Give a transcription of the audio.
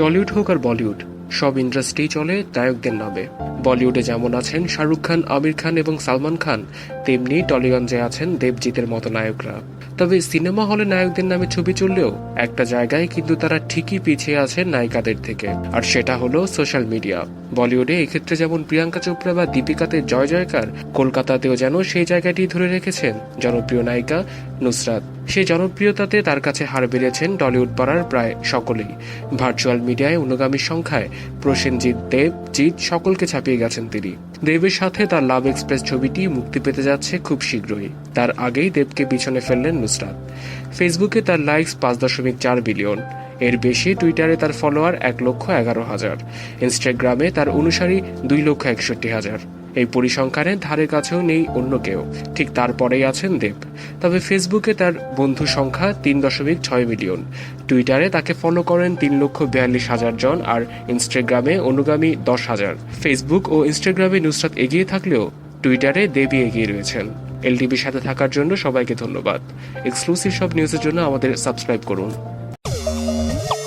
Tollywood হোক আর বলিউড, সব industry চলে নায়কদের নামে। বলিউডে যেমন আছেন শাহরুখ খান, আমির খান এবং সালমান খান, তেমনি টলিগঞ্জে আছেন দেবজিতের মতো নায়করা। তবে সিনেমা হলে নায়কদের নামে ছবি চললেও একটা জায়গায় কিন্তু তারা ঠিকই পিছিয়ে আছেন নায়িকাদের থেকে, আর সেটা হলো সোশ্যাল মিডিয়া। বলিউডে এক্ষেত্রে যেমন প্রিয়াঙ্কা চোপড়া বা দীপিকাতে জয় জয়কার, কলকাতাতেও যেন সেই জায়গাটি ধরে রেখেছেন জনপ্রিয় নায়িকা নুসরাত। সেই জনপ্রিয়তাতে তার কাছে হার বেড়েছেন টলিউড পাড়ার প্রায় সকলেই। ভার্চুয়াল মিডিয়ায় অনুগামীর সংখ্যায় প্রসেনজিৎ দেব, জিৎ সকলকে ছাপিয়ে গেছেন তিনি। দেবের সাথে তার লাভ এক্সপ্রেস ছবিটি মুক্তি পেতে যাচ্ছে খুব শীঘ্রই। তার আগেই দেবকে পিছনে ফেললেন নুসরাত। ফেসবুকে তার লাইকস পাঁচ দশমিক চার বিলিয়ন। এর বেশি টুইটারে তার ফলোয়ার এক লক্ষ এগারো হাজার। ইনস্টাগ্রামে তার অনুসারী দুই লক্ষ একষট্টি হাজার। এই পরিসংখ্যানে ধারে কাছেও নেই অন্য কেউ। ঠিক তারপরেই আছেন দেব। তবে ফেসবুকে তার বন্ধু সংখ্যা তিন দশমিক ছয় মিলিয়ন। টুইটারে তাকে ফলো করেন তিন লক্ষ বিয়াল্লিশ হাজার জন আর ইনস্টাগ্রামে অনুগামী দশ হাজার। ফেসবুক ও ইনস্টাগ্রামে নুসরাত এগিয়ে থাকলেও টুইটারে দেবী এগিয়ে রয়েছেন। এলটিভির সাথে থাকার জন্য সবাইকে ধন্যবাদ। এক্সক্লুসিভ সব নিউজের জন্য আমাদের সাবস্ক্রাইব করুন। え?